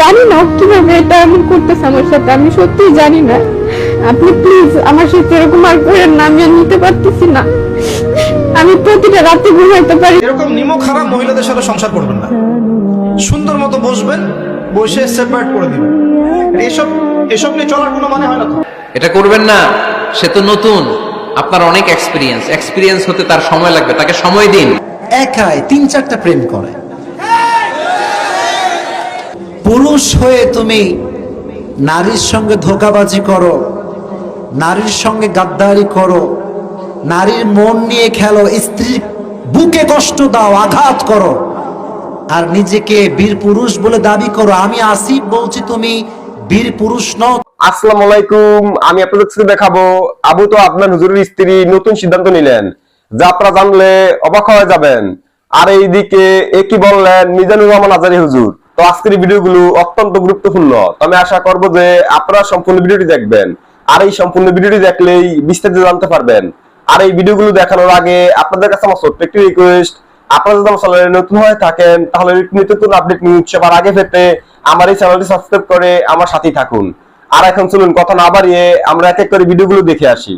জানি না কীভাবে এটা এমন করতেছে আমার সাথে আমি সত্যিই জানি না। আপনি প্লিজ আমার সাথে এরকম আর করেন না আমি আর নিতে পারতেছি না। আমি প্রতিটা রাতে ঘুমাইতে পারি। এরকম নিমক খারাপ মহিলাদের সাথে সংসার করবেন না। সুন্দর মতো বসবেন বসে সেপারেট করে দিবেন। এসব এসব নিয়ে চলার কোনো মানে হয় না এটা করবেন না সে তো নতুন। আপনার অনেক এক্সপিরিয়েন্স এক্সপিরিয়েন্স হতে তার সময় লাগবে তাকে সময় দিন। একাই তিন চারটা প্রেম করে। পুরুষ হয়ে তুমি নারীর সঙ্গে ধোকাবাজি করো, নারীর সঙ্গে গাদ্দারি করো, নারীর মন নিয়ে খেলো, স্ত্রীর বুকে কষ্ট দাও, আঘাত করো, আর নিজেকে বীর পুরুষ বলে দাবি করো। আমি আসিফ বলছি, তুমি বীর পুরুষ নও। আসসালামু আলাইকুম, আমি আপনাদের দেখাবো। আবু তো আপনার হুজুরের স্ত্রী নতুন সিদ্ধান্ত নিলেন। যা আপনারা জানলে অবাক হয়ে যাবেন। আর এইদিকে এ কি বললেন? মিজানুর রহমান আজারি হুজুর। আজকের ভিডিওগুলো অত্যন্ত গুরুত্বপূর্ণ। আমি আশা করব যে আপনারা সম্পূর্ণ ভিডিওটি দেখবেন। আর এই সম্পূর্ণ ভিডিওটি দেখলেই বিস্তারিত জানতে পারবেন। আর এই ভিডিওগুলো দেখানোর আগে আপনাদের কাছে আমার ছোট্ট একটি রিকোয়েস্ট আপনারা যদি আমার চ্যানেলে নতুন হয়ে থাকেন, তাহলে নতুন আপডেট নিউজ সবার আগে পেতে আমার এই চ্যানেলটি সাবস্ক্রাইব করে আমার সাথেই থাকুন। আর এখন চলুন, কথা না বাড়িয়ে আমরা এক এক করে ভিডিওগুলো দেখে আসি।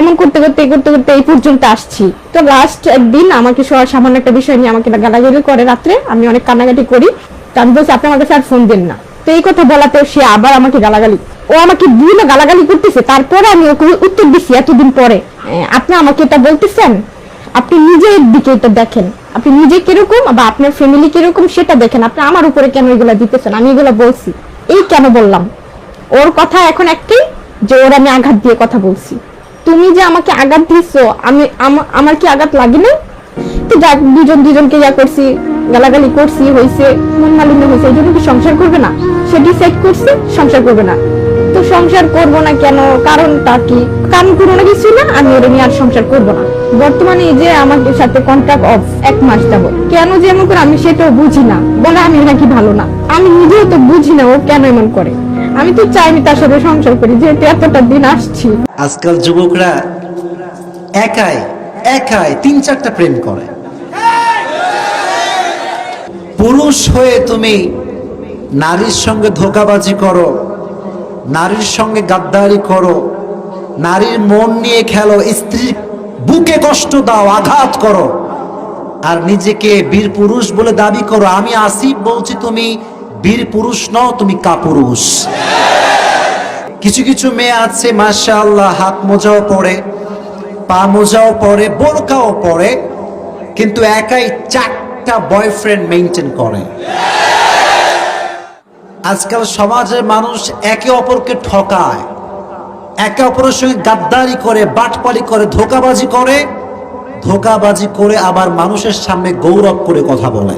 এমন করতে করতে করতে করতে এই পর্যন্ত আসছি। তো লাস্ট একদিন আমাকে সবার সামান্য একটা বিষয় নিয়ে আমাকে গালাগালি করে রাত্রে। আমি অনেক কান্নাকাটি করি। আমি বলছি, আপনি আমার কাছে আর ফোন দেন না। তো এই কথা বলাতে সে আবার আমাকে গালাগালি, ও আমাকে বিভিন্ন গালাগালি করতেছে, তারপরে আমি ওকে উত্তর এতদিন পরে। আপনি আমাকে এটা বলতেছেন? আপনি নিজের দিকে এটা দেখেন। আপনি নিজে কীরকম বা আপনার ফ্যামিলি কীরকম সেটা দেখেন। আপনি আমার উপরে কেন এগুলা দিতেছেন? আমি এগুলা বলছি। এই কেন বললাম? ওর কথা এখন একটাই যে ওর আমি আঘাত দিয়ে কথা বলছি। তুমি যে আমাকে আঘাত আমি, আমা- আমার কি আঘাত লাগে না তো যাক দুজন, দুজনকে যা করছি, গালাগালি করছি হয়েছে মন মালিন্য হয়েছে এই জন্য কি সংসার করবে না? সে ডিসাইড করছে, সংসার করবে না। তো সংসার করব না কেন? কারণটা কি? কারণ কোনো কিছু না, আমি ওরা নিয়ে আর সংসার করব না। বর্তমানে এই যে আমার সাথে কন্ট্রাক্ট অফ এক মাস যাব, কেন যে এমন করে আমি সেটাও বুঝি না। বলে আমি নাকি ভালো না। আমি নিজেও তো বুঝি না ও কেন এমন করে। আমি তো চাই আমি তার সাথে সংসার করি, যেহেতু এতটা দিন আসছি। আজকাল যুবকরা একাই একাই তিন চারটা প্রেম করে। পুরুষ হয়ে তুমি নারীর সঙ্গে ধোকাবাজি করো, নারীর সঙ্গে গাদ্দারি করো, নারীর মন নিয়ে খেলো স্ত্রীর বুকে কষ্ট দাও, আঘাত করো, আর নিজেকে বীর পুরুষ বলে দাবি করো, আমি আসিফ বলছি তুমি বীর পুরুষ নও, তুমি কাপুরুষ। কিছু কিছু মেয়ে আছে মাশা আল্লাহ হাত মোজাও পরে পা মোজাও পরে বোরকাও পরে কিন্তু একাই চারটা বয়ফ্রেন্ড মেনটেন করে। আজকাল সমাজের মানুষ একে অপরকে ঠকায়, একে অপরের সঙ্গে গাদ্দারি করে বাটপালি করে, ধোকাবাজি করে। ধোকাবাজি করে আবার মানুষের সামনে গৌরব করে কথা বলে।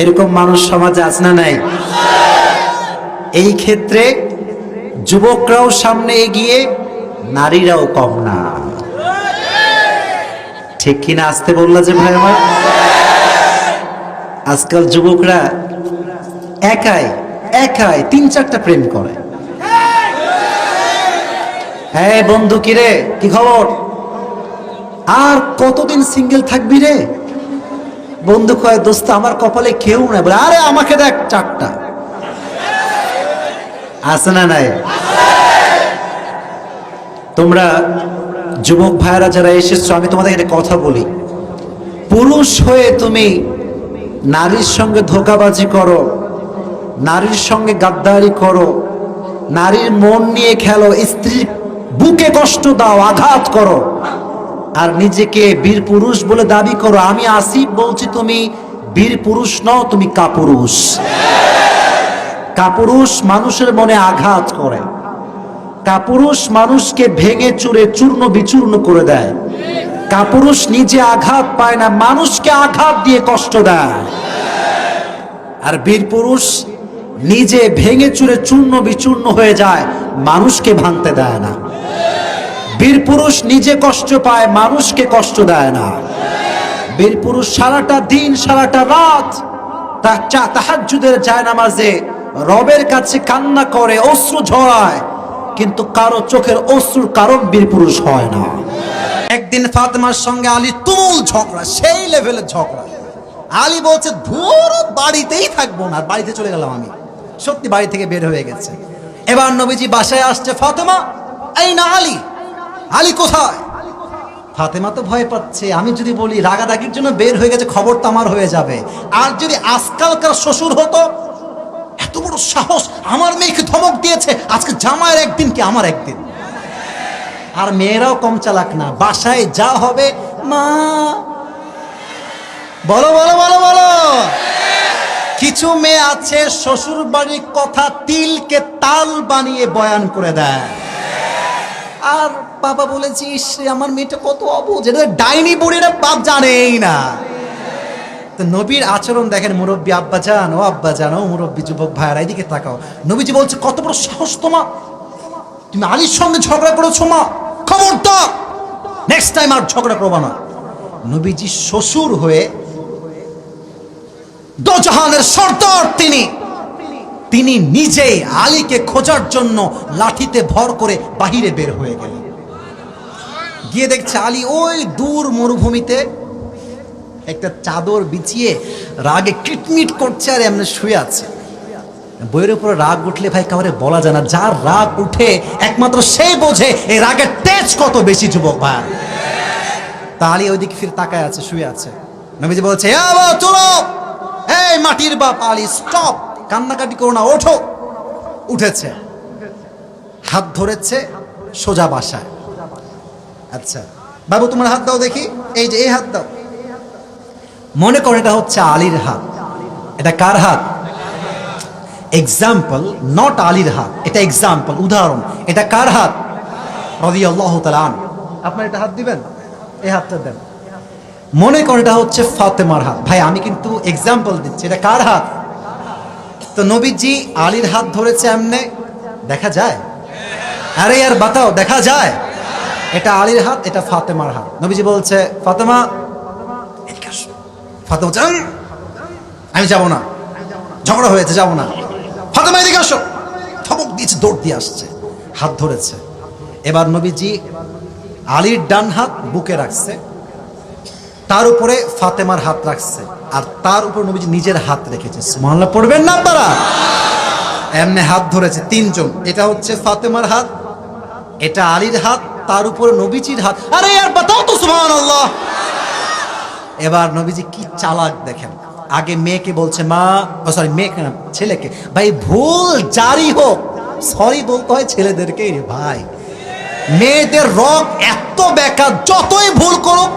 এরকম মানুষ সমাজে আছে না নাই? এই ক্ষেত্রে যুবকরাও সামনে এগিয়ে, নারীরাও কম না। ঠিক কিনা আসতে বললা যে ভাই আমার? আজকাল যুবকরা একাই একাই তিন চারটা প্রেম করে। হ্যাঁ বন্ধু কিরে কি খবর? আর কতদিন সিঙ্গেল থাকবি রে? বন্ধু কয়, দোস্ত, আমার কপালে কেউ নাই। বলে, আরে, আমাকে দেখ, চারটা। আছে না নাই? তোমরা যুবক ভাইরা যারা এসেছ, আমি তোমাদের একটা কথা বলি। পুরুষ হয়ে তুমি নারীর সঙ্গে ধোকাবাজি করো, নারীর সঙ্গে গাদ্দারি করো, নারীর মন নিয়ে খেলো, স্ত্রীর বুকে কষ্ট দাও, আঘাত করো, আর নিজেকে বীর পুরুষ বলে দাবি করো। আমি আসিফ বলছি, তুমি বীর পুরুষ নও, তুমি কাপুরুষ। কাপুরুষ মানুষের মনে আঘাত করে। কাপুরুষ মানুষকে ভেঙে চুরে চূর্ণ বিচূর্ণ করে দেয়। কাপুরুষ নিজে আঘাত পায় না, মানুষকে আঘাত দিয়ে কষ্ট দেয়। আর বীর পুরুষ নিজে ভেঙে চুরে চূর্ণ বিচূর্ণ হয়ে যায়, মানুষকে ভাঙতে দেয় না। বীর পুরুষ নিজে কষ্ট পায়, মানুষকে কষ্ট দেয় না। বীর পুরুষ সারাটা দিন, সারাটা রাত তা চা তাহাজ্জুদের যায় নামাজে রবের কাছে কান্না করে, অশ্রু ঝরায়। কিন্তু কারও চোখের অশ্রুর কারণ বীর পুরুষ হয় না। একদিন ফাতেমার সঙ্গে আলী তুমুল ঝগড়া, সেই লেভেলের ঝগড়া। আলী বলছে, ধুর বাড়িতেই থাকব না বাড়িতে চলে গেলাম আমি। সত্যি বাড়ি থেকে বের হয়ে গেছে। এবার নবীজি বাসায় আসছে, ফাতেমা, এই না আলী। আলী কোথায়? ফাতেমা তো ভয় পাচ্ছে, আমি যদি বলি, রাগারাগির জন্য বের হয়ে গেছে, খবর তো আমার হয়ে যাবে। আর যদি আজকালকার শ্বশুর হতো এত বড় সাহস আমার মেয়েকে ধমক দিয়েছে। আজকে জামাইয়ের একদিন কি আমার একদিন? আর মেয়েরাও কম চালাক না। বাসায় যা হবে, মা। বলো বলো বলো বলো। কিছু মেয়ে আছে শ্বশুর বাড়ির কথা তিলকে তাল বানিয়ে বয়ান করে দেয়। আর বাবা বলেছিস আমার মেয়েটা কত অবুঝ। এটা ডাইনি বুড়িরা বাপ জানেই না। তো নবীর আচরণ দেখেন মুরব্বী আব্বা যান ও আব্বা যান ও মুরব্বী যুবক ভাইয়ারা, এদিকে তাকাও। নবীজি বলছে, কত বড় সাহস তোমা তুমি আলীর সঙ্গে ঝগড়া করেছ, মা। খবরদার। নেক্সট টাইম আর ঝগড়া করব না। নবীজি শ্বশুর হয়ে দোজাহানের সর্দার তিনি। তিনি নিজেই আলীকে খোঁজার জন্য লাঠিতে ভর করে বাহিরে বের হয়ে গেলেন। গিয়ে দেখছে আলী ওই দূর মরুভূমিতে একটা চাদর বিছিয়ে রাগে কিটমিট করছে আর এমনি শুয়ে আছে। বইয়ের উপরে রাগ উঠলে ভাই কাউরে বলা যায় না। যার রাগ উঠে একমাত্র সেই বোঝে এই রাগের তেজ কত বেশি যুবক ভাই। তা আলী ওইদিকে ফিরে তাকায় আছে শুয়ে আছে। নবীজি বলছে "এ বাবা, চলো। এই মাটির বাপ আলী স্টপ কান্নাকাটি করো না ওঠো। উঠেছে। হাত ধরেছে সোজা বাসায়। আচ্ছা। বাবু তোমার হাত দাও দেখি। এই যে এই হাত দাও। মনে করো এটা হচ্ছে আলীর হাত। এটা কার হাত? এক্সাম্পল নট আলীর হাত, এটা এক্সাম্পল উদাহরণ। এটা কার হাত? রবি আল্লাহ তালান আপনার এটা হাত দিবেন? এই হাতটা দেন। মনে করো এটা হচ্ছে ফাতেমার হাত। ভাই, আমি কিন্তু এক্সাম্পল দিচ্ছি, এটা কার হাত? তো নবীজি আলীর হাত ধরেছে এমনে, দেখা যায়? আরে আর বাতাও, দেখা যায়? এটা আলীর হাত, এটা ফাতেমার হাত। নবীজি বলছে, ফাতেমা। ফাতেমা আমি যাব না। ঝগড়া হয়েছে, যাব না। ফাতেমা, এদিকে আসো। থবক দিয়েছে, দৌড় দিয়ে আসছে, হাত ধরেছে। এবার নবীজি আলীর ডান হাত বুকে রাখছে, তার উপরে ফাতেমার হাত রাখছে, আর তার উপর নবীজি নিজের হাত রেখেছে। সুবহানাল্লাহ, পড়বেন না আপনারা? এমনি হাত ধরেছে তিনজন, এটা হচ্ছে ফাতেমার হাত, এটা আলীর হাত, তার উপরে নবীজির হাত। আরে, আর বাতাও তো সুবহানাল্লাহ। এবার নবীজি কি চালাক দেখেন। আগে মেয়েকে বলছে, মা সরি, মেয়েকে না, ছেলেকে। ভাই, ভুল, জারি হোক। সরি বলতে হয় ছেলেদেরকে রে ভাই। মেয়েদের রক এত বেকার, যতই ভুল করুক।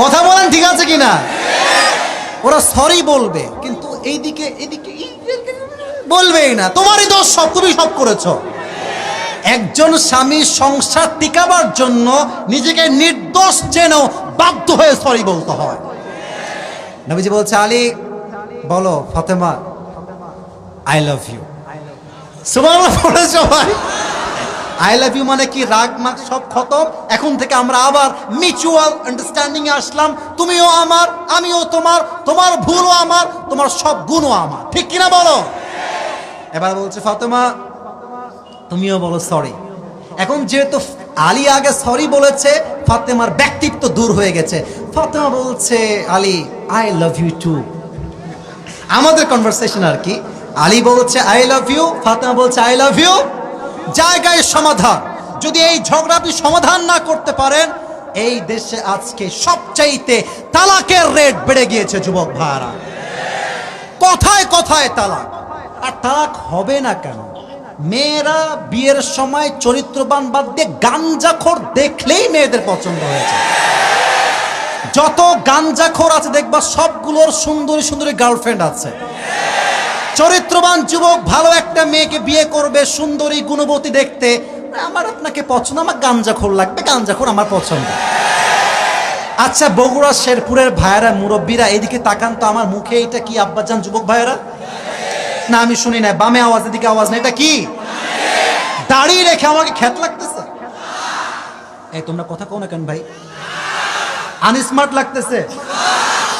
কথা বলেন ঠিক আছে কিনা? ওরা সরি বলবে, কিন্তু এইদিকে এইদিকে বলবেই না। তোমারই দোষ সব তুমি সব করেছ। একজন স্বামী সংসার টিকাবার জন্য নিজেকে নির্দোষ যেন বাধ্য হয়ে সরি বলতে হয়। নবীজি বলছে, আলী, বলো, ফাতেমা আই লাভ ইউ ভাই আই লাভ ইউ মানে কি? রাগ, মাগ সব খতম। এখন থেকে আমরা আবার মিউচুয়াল আন্ডারস্ট্যান্ডিং এ আসলাম। তুমিও আমার, আমিও তোমার তোমার ভুলও আমার, তোমার সব গুণও আমার। ঠিক কিনা বলো? এবার বলছে, ফাতেমা তুমিও বলো সরি এখন যেহেতু আলী আগে সরি বলেছে, ফাতেমার ব্যক্তিত্ব দূর হয়ে গেছে। ফাতেমা বলছে, Ali I love you too আমাদের কনভারসেশন আর কি, আলী বলছে আই লাভ ইউ ফাতেমা বলছে আই লাভ ইউ জায়গায় সমাধান। যদি এই ঝগড়া আপনি সমাধান না করতে পারেন, এই দেশে আজকে সবচাইতে তালাকের রেট বেড়ে গিয়েছে, যুবক ভাইরা। কথায় কথায় তালাক। আর তালাক হবে না কেন? মেয়েরা বিয়ের সময় চরিত্রবান বাদ দিয়ে গাঞ্জাখোর দেখলেই মেয়েদের পছন্দ হয়েছে। যত গাঞ্জাখোর আছে, দেখবা সবগুলোর সুন্দরী সুন্দরী গার্লফ্রেন্ড আছে। চরিত্রবান যুবক ভালো একটা মেয়েকে বিয়ে করবে, সুন্দরী, গুণবতী দেখতে। আমার আপনাকে পছন্দ, আমার গাঞ্জাখোর লাগবে, গাঞ্জাখোর আমার পছন্দ। আচ্ছা বগুড়া, শেরপুরের ভাইয়েরা, মুরব্বীরা, এদিকে তাকান তো আমার মুখে এটা কি আব্বাজান যুবক ভাইয়েরা? না, আমি শুনি না বামে আওয়াজ, এদিকে আওয়াজ না এটা কি? দাঁড়িয়ে রেখে আমাকে খ্যাত লাগতেছে? এই, তোমরা কথা কও না কেন ভাই? আনস্মার্ট লাগতেছে।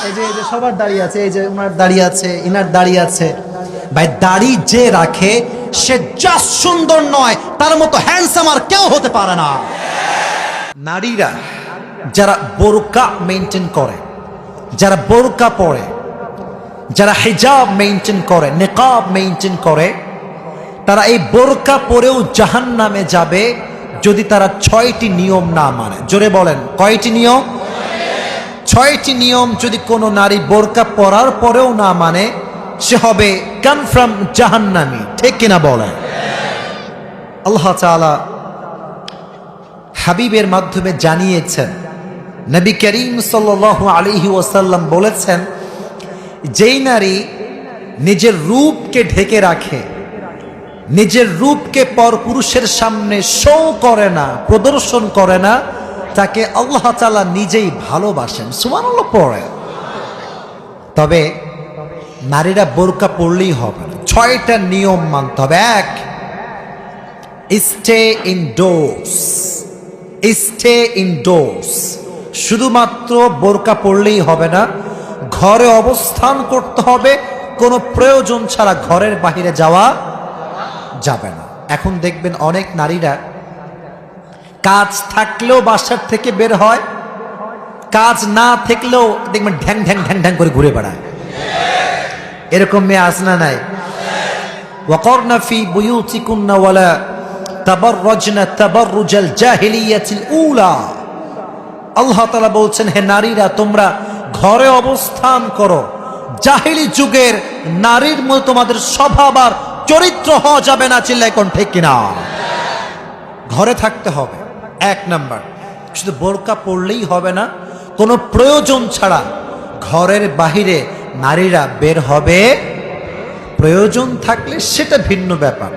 এই যে এই যে সবার দাঁড়িয়ে আছে, এই যে ওনার দাঁড়িয়ে আছে, ইনার দাঁড়িয়ে আছে। ভাই, দাড়ি যে রাখে, সে জাস্ট সুন্দর নয়। তার মতো হ্যান্ডসাম আর কেউ হতে পারে না। নারীরা যারা বোরকা মেনটেন করে, যারা বোরকা পরে যারা হিজাব মেনটেন করে, নেকাব মেনটেন করে, তারা এই বোরকা পরেও জাহান নামে যাবে যদি তারা ছয়টি নিয়ম না মানে। জোরে বলেন, কয়টি নিয়ম? ছয়টি নিয়ম যদি কোনো নারী বোরকা পরার পরেও না মানে সে হবে কনফার্ম জাহান্নামি। ঠিক কিনা বলেন? আল্লাহ তাআলা হাবিবের মাধ্যমে জানিয়েছেন, নবী করিম সাল্লাল্লাহু আলাইহি ওয়াসাল্লাম বলেছেন যেই নারী নিজের রূপকে ঢেকে রাখে, নিজের রূপকে পর পুরুষের সামনে শো করে না, প্রদর্শন করে না, তাকে আল্লাহ তাআলা নিজেই ভালোবাসেন। সুবহানাল্লাহ পড়ে। তবে নারীরা বোরকা পড়লেই হবে ছয়টা নিয়ম মানতে হবে। এক স্টে ইনডোর্স স্টে ইনডোর্স শুধুমাত্র বোরকা পড়লেই হবে না ঘরে অবস্থান করতে হবে কোনো প্রয়োজন ছাড়া ঘরের বাইরে যাওয়া যাবে না এখন দেখবেন অনেক নারীরা কাজ থাকলেও বাসার থেকে বের হয় কাজ না থাকলেও দেখবেন ঢ্যাং ঢ্যাং ঢ্যাং ঢ্যাং করে ঘুরে বেড়ায় এরকম মেয়ে আসনা নাই وقرن في بيوتكن ولا تبرجن تبرج الجاهلية الأولى আল্লাহ তালা বলছেন হে নারীরা তোমরা ঘরে অবস্থান করো। জাহিলি যুগের নারীর মতো তোমাদের স্বভাব আর চরিত্র হওয়া যাবে না চিল্লাই কোন ঠিক কিনা? ঘরে থাকতে হবে। এক নাম্বার, শুধু বোরকা পড়লেই হবে না, কোনো প্রয়োজন ছাড়া ঘরের বাহিরে নারীরা বের হবে। প্রয়োজন থাকলে সেটা ভিন্ন ব্যাপার।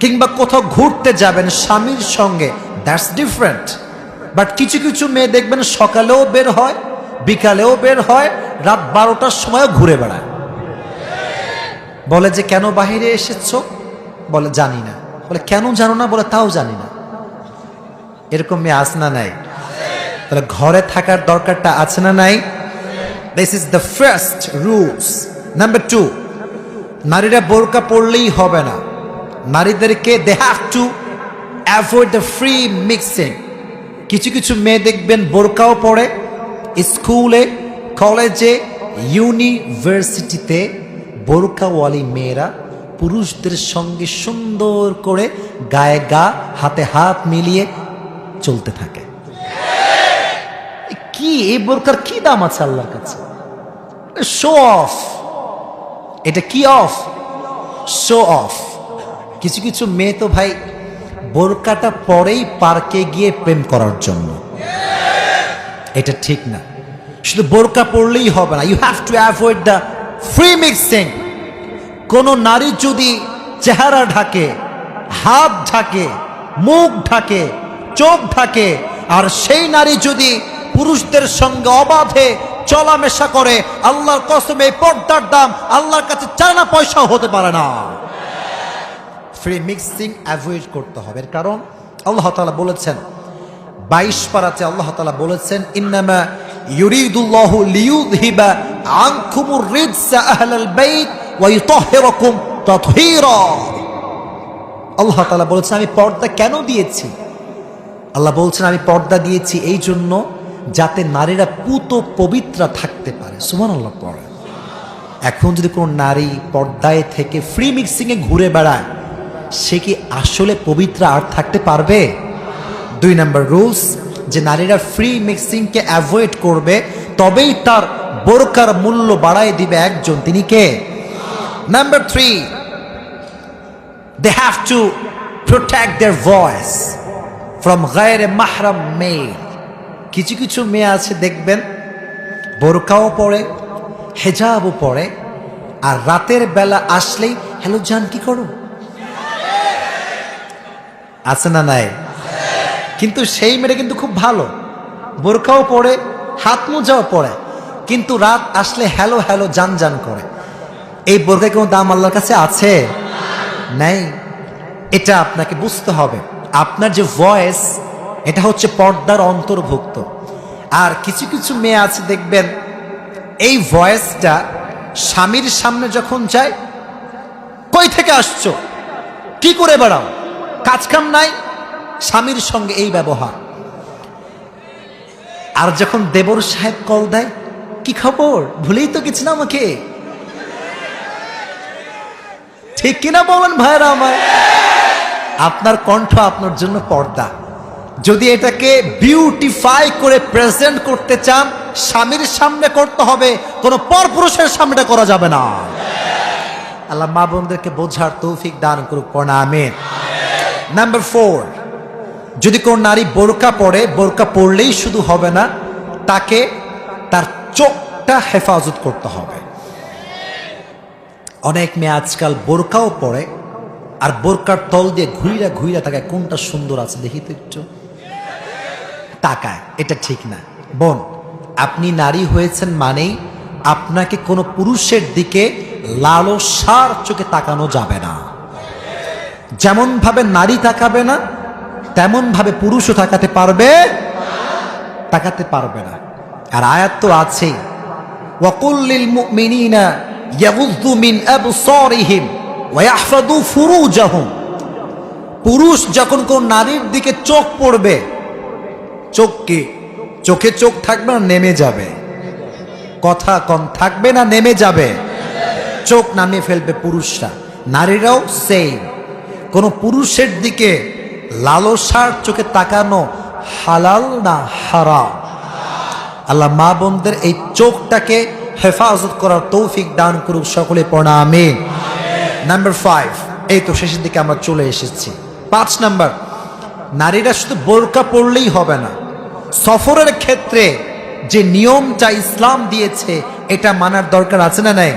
কিংবা কোথাও ঘুরতে যাবেন, স্বামীর সঙ্গে দ্যাটস ডিফারেন্ট বাট কিছু কিছু মেয়ে দেখবেন সকালেও বের হয় বিকালেও বের হয়, রাত বারোটার সময়ও ঘুরে বেড়ায়। বলে যে, কেন বাহিরে এসেছ? বলে, জানি না। বলে, কেন জানো না? বলে, তাও জানি না। এরকম মেয়ে আস না নাই? তাহলে ঘরে থাকার দরকারটা আছে না নাই? This is the first rules number two নারীরা বোরকা পড়লেই হবে না। নারীদেরকে they have to avoid the free mixing কিছু কিছু মেয়ে দেখবেন বোরকাও পড়ে স্কুলে, কলেজে, ইউনিভার্সিটিতে বোরকাওয়ালি মেয়েরা পুরুষদের সঙ্গে সুন্দর করে গায়ে গা, হাতে হাত মিলিয়ে চলতে থাকে। কি এই বোরকার কি দাম আছে আল্লাহর কাছে? শো অফ এটা কি অফ শো অফ কিছু কিছু মেয়ে তো ভাই, বোরকাটা পরেই পার্কে গিয়ে প্রেম করার জন্য। এটা ঠিক না। শুধু বোরকা পড়লেই হবে না। You have to avoid the free mixing কোনো নারী যদি চেহারা ঢাকে, হাত ঢাকে, মুখ ঢাকে, চোখ ঢাকে, আর সেই নারী যদি পুরুষদের সঙ্গে অবাধে চলামেশা করে, আল্লাহর কসমে পর্দার দাম আল্লাহর কাছে চানা পয়সাও হতে পারে না। ফ্রি মিক্সিং অ্যাভয়েড করতে হবে। কারণ আল্লাহ তাআলা বলেছেন বাইশ পারাতে আল্লাহ তালা বলেছেন, ইন্নামা ইউরিদুল্লাহু লিইউযহিবা আনকুমুর রিজসা আহলাল বাইত ওয়া ইউতাহহিরাকুম তাতহীরা। আল্লাহ তাআলা বলেছেন, আমি পর্দা কেন দিয়েছি? আল্লাহ বলছেন, আমি পর্দা দিয়েছি এই জন্য যাতে নারীরা পুত পবিত্রা থাকতে পারে। সুমান আল্লাহ পড়ে। এখন যদি কোনো নারী পর্দায় থেকে ফ্রি মিক্সিংয়ে ঘুরে বেড়ায়, সে কি আসলে পবিত্র আর থাকতে পারবে? দুই নাম্বার রুলস, যে নারীরা ফ্রি মিক্সিংকে অ্যাভয়েড করবে, তবেই তার বোরকার মূল্য বাড়ায় দিবে একজন। তিনি কে? Number three they have to protect their voice from গায়ের মাহরাম মেল কিছু কিছু মেয়ে আছে, দেখবেন, বোরকাও পরে, হেজাবও পরে, আর রাতের বেলা আসলেই হ্যালো জান, কি করো? আছে না নাই? কিন্তু সেই মেয়েটা কিন্তু খুব ভালো। বোরখাও পরে হাত মোজাও পরে কিন্তু রাত আসলে হ্যালো হ্যালো যান যান করে। এই বোরকায় কোনো দাম আল্লাহর কাছে আছে? নাই। এটা আপনাকে বুঝতে হবে। আপনার যে ভয়েস এটা হচ্ছে পর্দার অন্তর্ভুক্ত। আর কিছু কিছু মেয়ে আছে, দেখবেন, এই ভয়েসটা স্বামীর সামনে যখন যায়, কই থেকে আসছো? কি করে বেড়াও? কাজ কাম নাই? স্বামীর সঙ্গে এই ব্যবহার। আর যখন দেবর সাহেব কল দেয়, কি খবর? ভুলেই তো কিছু না আমাকে ঠিক কিনা বলেন ভাইরা আমার? আপনার কণ্ঠ আপনার জন্য পর্দা। যদি এটাকে বিউটিফাই করে প্রেজেন্ট করতে চান, স্বামীর সামনে করতে হবে। কোনো পরপুরুষের সামনে করা যাবে না। আল্লাহ মা বোনদেরকে বোঝার তৌফিক দান করুক আমিন। নাম্বার ফোর যদি কোন নারী বোরকা পরে, বোরকা পরলেই শুধু হবে না, তাকে তার চোখটা হেফাজত করতে হবে। অনেক মেয়ে আজকাল বোরকাও পরে, আর বোরকার তল দিয়ে ঘুইরা ঘুইরা তাকায়, কোনটা সুন্দর আছে দেখি তো একটু। তাকায়, এটা ঠিক না। বোন, আপনি নারী হয়েছেন মানেই আপনাকে কোনো পুরুষের দিকে লালসার চোখে তাকানো যাবে না। যেমন ভাবে নারী তাকাবে না তেমন ভাবে পুরুষও তাকাতে পারবে? তাকাতে পারবে না। আর আয়াত তো আছেই। ওয়াকুল্লিল মুমিনিনা ইয়াগুযু মিন আবসারিহিম ওয়া ইয়াহফাযু ফুরুজাহুম। পুরুষ যখন কোন নারীর দিকে চোখ পড়বে, চোখ কি? চোখে চোখ থাকবে না, নেমে যাবে? কথা কম থাকবে না, নেমে যাবে? চোখ নামিয়ে ফেলবে পুরুষরা। নারীরাও সেম কোন পুরুষের দিকে লালসার চোখে তাকানো হালাল না হারাম? আল্লাহ মা বোনদের এই চোখটাকে হেফাজত করার তৌফিক দান করুক সকলে, পড়া আমি নাম্বার ফাইভ এই তো শেষের দিকে আমরা চলে এসেছি। পাঁচ নাম্বার, নারীরা শুধু বোরকা পড়লেই হবে না। সফরের ক্ষেত্রে যে নিয়মটা ইসলাম দিয়েছে, এটা মানার দরকার আছে না নাই?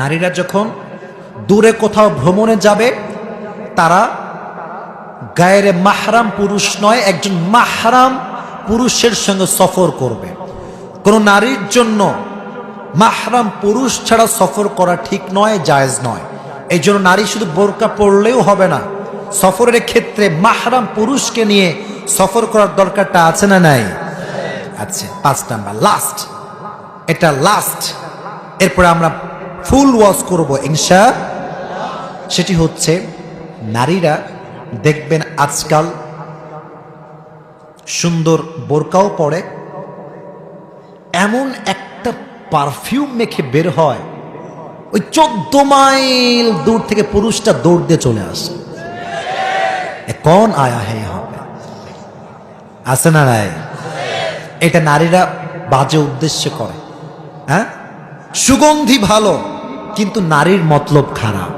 নারীরা যখন দূরে কোথাও ভ্রমণে যাবে, তারা গায়ের মাহরাম পুরুষ নয়, একজন মাহরাম পুরুষের সঙ্গে সফর করবে। কোন নারীর জন্য মাহরাম পুরুষ ছাড়া সফর করা ঠিক নয়, জায়েজ নয়। এই জন্য নারী শুধু বোরকা পড়লেও হবে না। সফরের ক্ষেত্রে মাহরাম পুরুষকে নিয়ে সফর করার দরকারটা আছে না নাই? আচ্ছা পাঁচ নাম্বার লাস্ট এটা লাস্ট এরপরে আমরা ফুল ওয়াশ করব, ইনশা সেটি হচ্ছে নারীরা দেখবেন আজকাল সুন্দর বোরকাও পরে, এমন একটা পারফিউম মেখে বের হয়, ওই চোদ্দ মাইল দূর থেকে পুরুষটা দৌড় দিয়ে চলে আসে। কোন আয়া হে হবে? আছে না রায় এটা নারীরা বাজে উদ্দেশ্য করে হ্যাঁ? সুগন্ধি ভালো, কিন্তু নারীর মতলব খারাপ।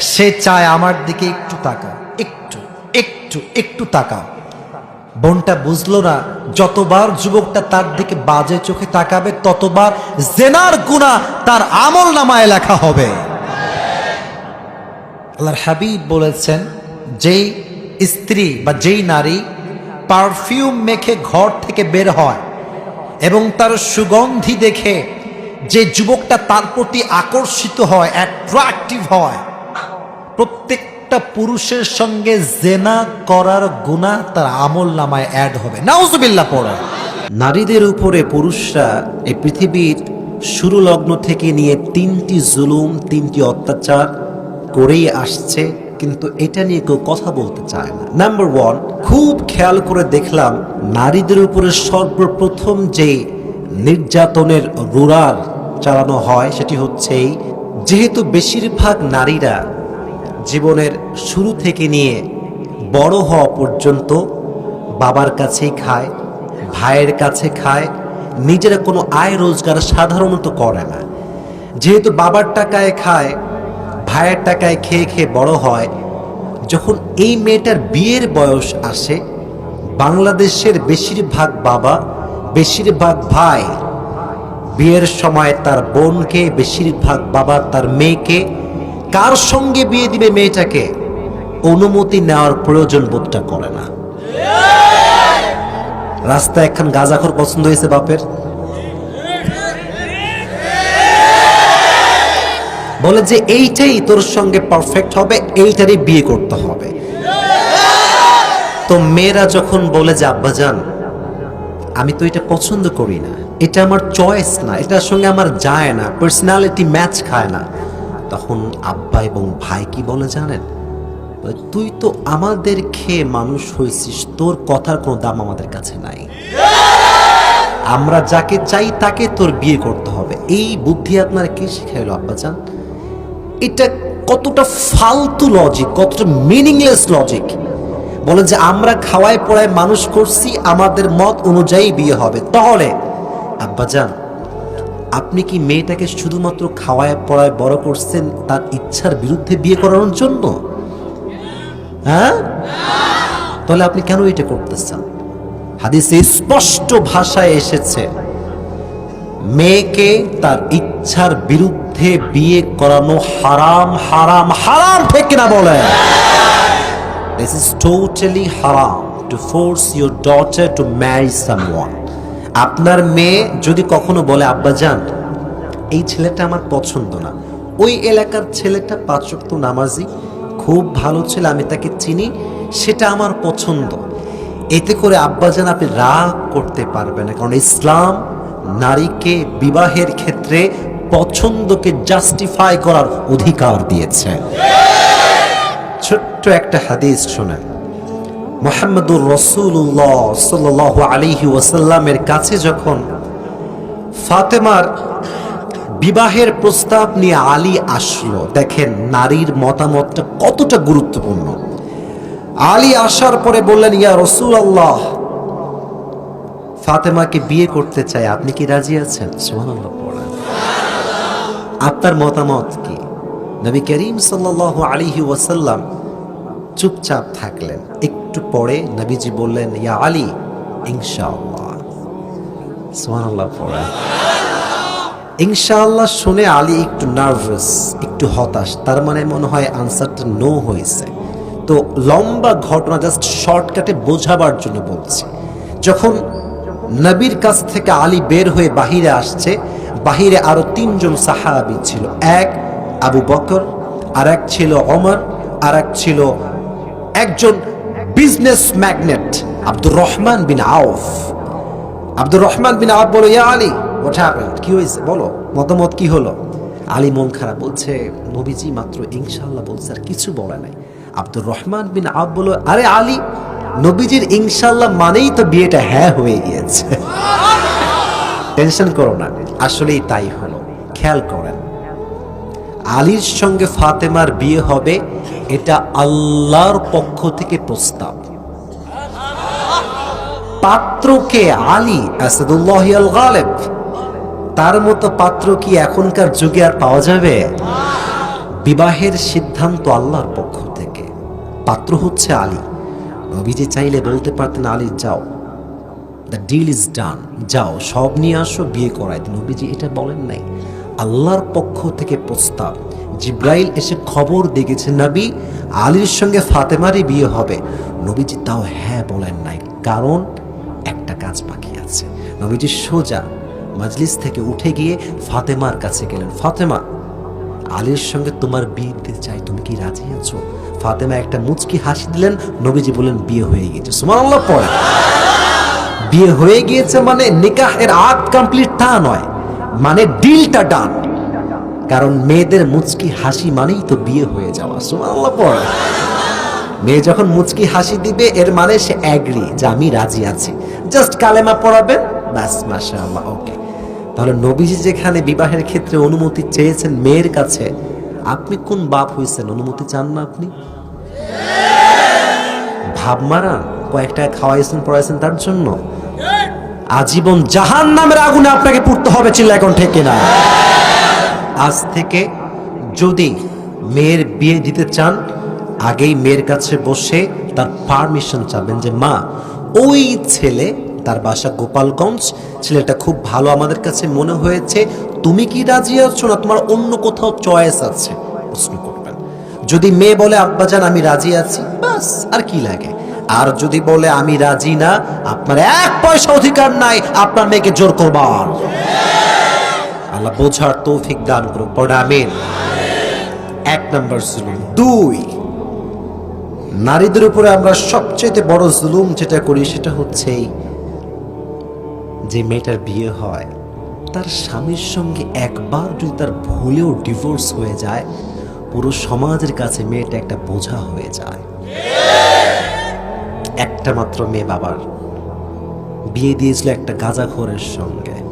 সে চায় আমার দিকে একটু তাকাও একটু একটু একটু তাকাও বোনটা বুঝলো না, যতবার যুবকটা তার দিকে বাজে চোখে তাকাবে, ততবার জেনার গুণা তার আমল নামায় লেখা হবে। আল্লাহর হাবিব বলেছেন, যেই স্ত্রী বা যেই নারী পারফিউম মেখে ঘর থেকে বের হয় এবং তার সুগন্ধি দেখে যে যুবকটা তার প্রতি আকর্ষিত হয় অ্যাট্রাকটিভ হয় প্রত্যেকটা পুরুষের সঙ্গে জেনা করার গুণা তার আমল নামায় অ্যাড হবে। নাউজুবিল্লাহ পড়া। নারীদের উপরে পুরুষরা এই পৃথিবীর শুরু লগ্ন থেকে নিয়ে তিনটি জুলুম, তিনটি অত্যাচার করেই আসছে, কিন্তু এটা নিয়ে কেউ কথা বলতে চায় না। নাম্বার ওয়ান খুব খেয়াল করে দেখলাম নারীদের উপরে সর্বপ্রথম যে নির্যাতনের রুরাল চালানো হয়, সেটি হচ্ছে যেহেতু বেশিরভাগ নারীরা জীবনের শুরু থেকে নিয়ে বড় হওয়া পর্যন্ত বাবার কাছেই খায়, ভাইয়ের কাছে খায়, নিজেরা কোনো আয় রোজগার সাধারণত করে না। যেহেতু বাবার টাকায় খায়, ভাইয়ের টাকায় খেয়ে খেয়ে বড় হয়, যখন এই মেয়েটার বিয়ের বয়স আসে, বাংলাদেশের বেশিরভাগ বাবা, বেশিরভাগ ভাই বিয়ের সময় তার বোনকে, বেশিরভাগ বাবা তার মেয়েকে কার সঙ্গে বিয়ে দিবে মেয়েটাকে? অনুমতি নেওয়ার প্রয়োজন বোধটা করে না। রাস্তায় একখান গাঁজাখর পছন্দ হয়েছে বাপের? বলে যে এইটাই তোর সঙ্গে পারফেক্ট হবে, এইটারই বিয়ে করতে হবে। তো মেয়েরা যখন বলে যে, আব্বা আব্বাজান আমি তো এটা পছন্দ করি না। এটা আমার চয়েস না, এটার সঙ্গে আমার যায় না পার্সোনালিটি ম্যাচ খায় না। তখন আব্বা এবং ভাই কি বলে জানেন? তুই তো আমাদের খেয়ে মানুষ হয়েছিস, তোর কথার কোনো দাম আমাদের কাছে নাই। আমরা যাকে চাই তাকে তোর বিয়ে করতে হবে। এই বুদ্ধি আপনার কে শিখাইলো আব্বাজান এটা কতটা ফালতু লজিক কতটা মিনিংলেস লজিক বলে যে, আমরা খাওয়ায় পড়ায় মানুষ করছি, আমাদের মত অনুযায়ী বিয়ে হবে। তাহলে আব্বাজান আপনি কি মেয়েটাকে শুধুমাত্র খাওয়ায়, পড়ায় বড় করছেন তার ইচ্ছার বিরুদ্ধে বিয়ে করানোর জন্য? হ্যাঁ? তাহলে আপনি কেন এটা করতেছেন? হাদিসে স্পষ্ট ভাষায় এসেছে, মেয়েকে তার ইচ্ছার বিরুদ্ধে বিয়ে করানো হারাম হারাম হারাম ঠিক না বলে দিস ইজ টোটালি হারাম to force your daughter to marry someone আপনার মেয়ে যদি কখনো বলে, আব্বা যান, এই ছেলেটা আমার পছন্দ না। ওই এলাকার ছেলেটা পাঁচক্ত নামাজি, খুব ভালো ছেলে, আমি তাকে চিনি, সেটা আমার পছন্দ। এতে করে আব্বাজান আপনি রাগ করতে পারবেন কারণ ইসলাম নারীকে বিবাহের ক্ষেত্রে পছন্দকে জাস্টিফাই করার অধিকার দিয়েছে। ছোট্ট একটা হাদিস শোনেন। মোহাম্মদুর রসুল্লাহ সাল আলিহি ওয়াসাল্লামের কাছে যখন ফাতেমার বিবাহের প্রস্তাব নিয়ে আলী আসলো, দেখেন নারীর মতামতটা কতটা গুরুত্বপূর্ণ। আলী আসার পরে বললেন, ইয়া রসুল আল্লাহ ফাতেমাকে বিয়ে করতে চাই, আপনি কি রাজি আছেন? আপনার মতামত কি? নবী করিম সাল্লাল্লাহু আলাইহি ওয়াসাল্লাম চুপচাপ থাকলেন। একটু পরে নবীজি বললেন, ইয়া আলী, ইনশাআল্লাহ। সুবহানাল্লাহ পড়েন ইনশাআল্লাহ শুনে আলী একটু নার্ভাস, একটু হতাশ। তার মানে মনে হয় আনসারটা নো হয়েছে। তো লম্বা ঘটনা জাস্ট শর্টকাটে বোঝাবার জন্য বলছি। যখন নবীর কাছ থেকে আলী বের হয়ে বাহিরে আসছে, বাহিরে আরও তিনজন সাহাবি ছিল। এক আবু বকর আর এক ছিল অমর আর এক ছিল একজন business magnate Abdur Rahman bin Auf. Abdur Rahman bin আব বলো ইয়া আলী হোয়াট হ্যাপেন্ড কি হয়েছে? বলো মতামত কি হলো? আলী মন খারাপ বলছে নবীজি মাত্র ইনশাআল্লাহ বলছে আর কিছু বলে নাই। আব্দুর রহমান বিন আব বলো আরে আলী নবীজির ইনশাআল্লাহ মানেই তো বিয়েটা হ্যাঁ হয়ে গিয়েছে। টেনশন করো না আসলেই তাই হলো। খেয়াল করেন আলীর সঙ্গে ফাতেমার বিয়ে হবে এটা আল্লাহর পক্ষ থেকে প্রস্তাব। পাত্রকে আলী আসাদুল্লাহ গালেব তার মতো পাত্র কি এখনকার যুগে আর পাওয়া যাবে? বিবাহের সিদ্ধান্ত আল্লাহর পক্ষ থেকে। পাত্র হচ্ছে আলী। নবীজি চাইলে বলতে পারতেন, আলী, যাও। দ্য ডিল ইজ ডান, যাও, সব নিয়ে আসো, বিয়ে দিন নবীজি এটা বলেন নাই। আল্লাহর পক্ষ থেকে প্রস্তাব। জিব্রাইল এসে খবর দেখেছে নবী, আলীর সঙ্গে ফাতেমারই বিয়ে হবে। নবীজি তাও হ্যাঁ বলেন নাই, কারণ একটা কাজ বাকি আছে। নবীজি সোজা মাজলিস থেকে উঠে গিয়ে ফাতেমার কাছে গেলেন। ফাতেমা, আলীর সঙ্গে তোমার বিয়ে দিতে চাই, তুমি কি রাজি আছো? ফাতেমা একটা মুচকি হাসি দিলেন, নবীজি বললেন, বিয়ে হয়ে গিয়েছে। সুমান আল্লাহ পড়ে বিয়ে হয়ে গিয়েছে মানে নিকাহের আগ কমপ্লিট তা নয় মানে ডিলটা ডান কারণ মেয়েদের মুচকি হাসি মানেই তো বিয়ে হয়ে যাওয়া। সুবহানাল্লাহ পড়ে। মেয়ে যখন মুচকি হাসি দিবে, এর মানে সে অ্যাগ্রি যে আমি রাজি আছি। জাস্ট কালেমা পড়াবেন, ব্যাস, মাশাআল্লাহ ওকে তাহলে নবীজি যেখানে বিবাহের ক্ষেত্রে অনুমতি চেয়েছেন মেয়ের কাছে, আপনি কোন বাপ হয়েছেন অনুমতি চান না আপনি? ভাব মারান কয়েকটা খাওয়াইছেন, পড়াইছেন তার জন্য? আজীবন জাহান নামের আগুনে আপনাকে পড়তে হবে চিল্লা এখন ঠেকে না আজ থেকে যদি মেয়ের বিয়ে দিতে চান, আগেই মেয়ের কাছে বসে তার পারমিশন চাবেন যে, মা, ওই ছেলে তার বাসা গোপালগঞ্জ, ছেলেটা খুব ভালো আমাদের কাছে মনে হয়েছে, তুমি কি রাজি আছো না? তোমার অন্য কোথাও চয়েস আছে। প্রশ্ন করবেন। যদি মেয়ে বলে আব্বাজান আমি রাজি আছি। বাস, আর কি লাগে? আর যদি বলে, আমি রাজি না, আপনার এক পয়সা অধিকার নাই, আপনার মেয়েকে জোর করবার। আল্লাহ বোঝার তৌফিক দান করুক। পড়া আমিন। এক নম্বর জুলুম। দুই, নারীদের উপরে আমরা সবচেয়ে বড় জুলুম যেটা করি সেটা হচ্ছে যে মেয়েটার বিয়ে হয়, তার স্বামীর সঙ্গে একবার যদি তার ভুলেও ডিভোর্স হয়ে যায়, পুরো সমাজের কাছে মেয়েটা একটা বোঝা হয়ে যায়। একটা মাত্র মেয়ে বাবার। বিয়ে দিয়েছিল একটা গাঁজাখোরের সঙ্গে।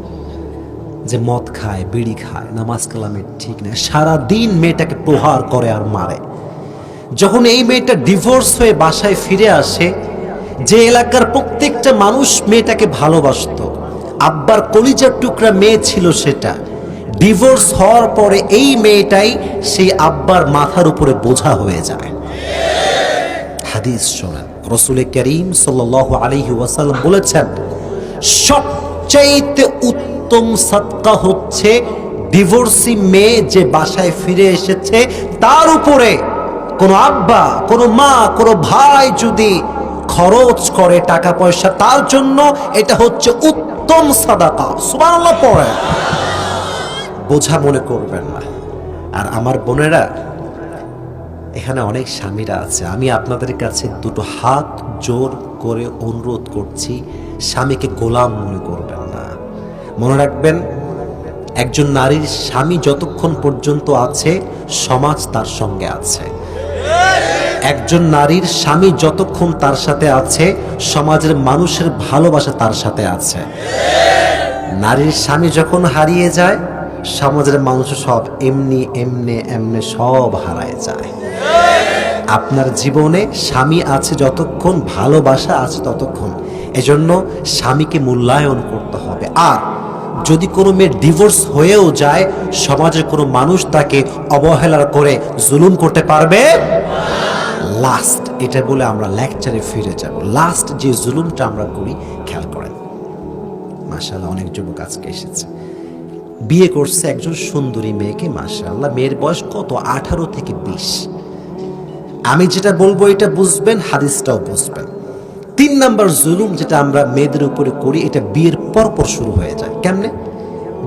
যে মদ খায়, বিড়ি খায়, নামাজ কালামের ঠিক নেই। সারাদিন মেয়েটাকে প্রহার করে আর মারে। যখন এই মেয়েটা ডিভোর্স হয়ে বাসায় ফিরে আসে, যে এলাকার প্রত্যেকটা মানুষ মেয়েটাকে ভালোবাসতো। আব্বার কলিজার টুকরা মেয়ে ছিল সেটা। ডিভোর্স হওয়ার পরে এই মেয়েটাই সেই আব্বার মাথার উপরে বোঝা হয়ে যায়। হাদিস শোনেন। রসুল করিম সাল আলহি ওয়াসাল্লাম বলেছেন, সবচাইতে উত্তম সৎকা হচ্ছে ডিভোর্সি মেয়ে যে বাসায় ফিরে এসেছে। তার উপরে কোনো আব্বা, কোনো মা, কোনো ভাই যদি খরচ করে টাকা পয়সা, তার জন্য এটা হচ্ছে উত্তম সাদাকা। পড়ে। বোঝা মনে করবেন না। আর আমার বোনেরা, এখানে অনেক স্বামীরা আছে। আমি আপনাদের কাছে দুটো হাত জোর করে অনুরোধ করছি, স্বামীকে গোলাম মনে করবেন না। মনে রাখবেন, একজন নারীর স্বামী যতক্ষণ পর্যন্ত আছে, সমাজ তার সঙ্গে আছে। একজন নারীর স্বামী যতক্ষণ তার সাথে আছে, সমাজের মানুষের ভালোবাসা তার সাথে আছে। নারীর স্বামী যখন হারিয়ে যায়, সমাজের মানুষ সব এমনি এমনি এমনি সব হারায় যায়। আপনার জীবনে স্বামী আছে যতক্ষণ, ভালোবাসা আছে ততক্ষণ। এজন্য স্বামীকে মূল্যায়ন করতে হবে। আর যদি কোনো মেয়ের ডিভোর্স হয়েও যায়, সমাজের কোনো মানুষ তাকে অবহেলার করে জুলুম করতে পারবে? লাস্ট এটা বলে আমরা লেকচারে ফিরে যাব। লাস্ট যে জুলুমটা আমরা করি, খেয়াল করেন। মাশাআল্লাহ, অনেক যুবক আজকে এসেছে। বিয়ে করছে একজন সুন্দরী মেয়েকে, মাশাআল্লাহ। মেয়ের বয়স কত? আঠারো থেকে বিশ। আমি যেটা বলব, এটা বুঝবেন, হাদিসটাও বুঝবেন। তিন নাম্বার জুলুম যেটা আমরা মেয়েদের উপরে করি, এটা বিয়ের পরপর শুরু হয়ে যায়। কেমনে?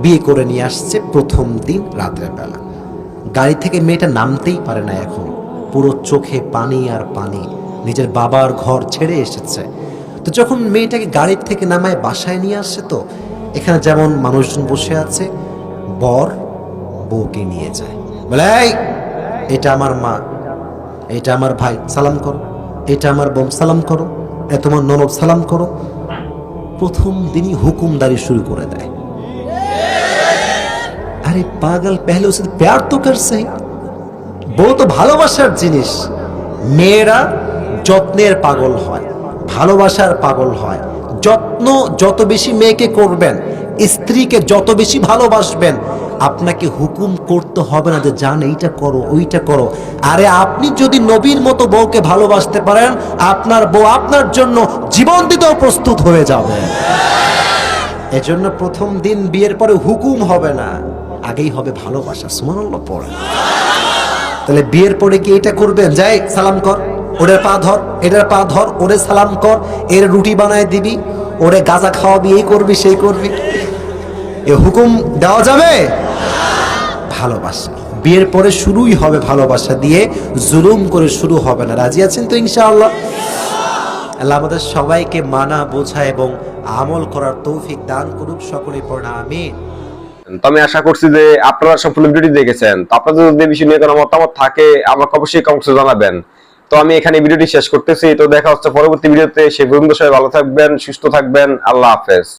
বিয়ে করে নিয়ে আসছে প্রথম দিন রাতের বেলা। গাড়ি থেকে মেয়েটা নামতেই পারে না এখন। পুরো চোখে পানি আর পানি। নিজের বাবার ঘর ছেড়ে এসেছে। তো যখন মেয়েটাকে গাড়ির থেকে নামায়, বাসায় নিয়ে আসছে তো, এখানে যেমন মানুষজন বসে আছে, বর বউকে নিয়ে যায়। বলে এটা আমার মা, এটা আমার ভাই, সালাম করো। এটা আমার বোন, সালাম করো। এ তোমার ননদ সালাম করো। প্রথম দিনই হুকুমদারি শুরু করে দেয়। আরে পাগল পেহলে উসে প্যার তো করছে বউ তো ভালোবাসার জিনিস। মেয়েরা যত্নের পাগল হয়, ভালোবাসার পাগল হয়। যত্ন যত বেশি মেয়েকে করবেন, স্ত্রীকে যত বেশি ভালোবাসবেন আপনাকে হুকুম করতে হবে না যে, জান, এইটা করো, ওইটা করো। আরে, আপনি যদি নবীর মতো বউকে ভালোবাসতে পারেন, আপনার বউ আপনার জন্য জীবন দিতেও প্রস্তুত হয়ে যাবে। এজন্য প্রথম দিন বিয়ের পরে হুকুম হবে না, আগেই হবে ভালোবাসা। সুমানাল্লাহ পড়ে। তাহলে বিয়ের পরে কি এটা করবেন? যাই, সালাম কর। ওরে পা ধর, এটার পা ধর, ওরে সালাম কর, এর রুটি বানায় দিবি, ওরে গাঁজা খাওয়াবি, এই করবি, সেই করবি। এ হুকুম দেওয়া যাবে? ভালোবাসা। বিয়ের পরে শুরুই হবে ভালোবাসা দিয়ে জুলুম করে শুরু হবে না। রাজি আছেন তো ইনশাআল্লাহ? আল্লাহ আমাদের সবাইকে মানা, বোঝা এবং আমল করার তৌফিক দান করুক সকলে পড়া আমিন। তো আমি আশা করছি যে আপনারা সম্পূর্ণ ভিডিওটি দেখেছেন। তো আপনাদের যদি বিষয় নিয়ে কোনো মতামত থাকে, আমাকে অবশ্যই কমেন্টসে জানাবেন। তো আমি এখানে ভিডিওটি শেষ করতেছি। তো দেখা হচ্ছে পরবর্তী ভিডিওতে। সে পর্যন্ত সবাই ভালো থাকবেন, সুস্থ থাকবেন। আল্লাহ হাফেজ।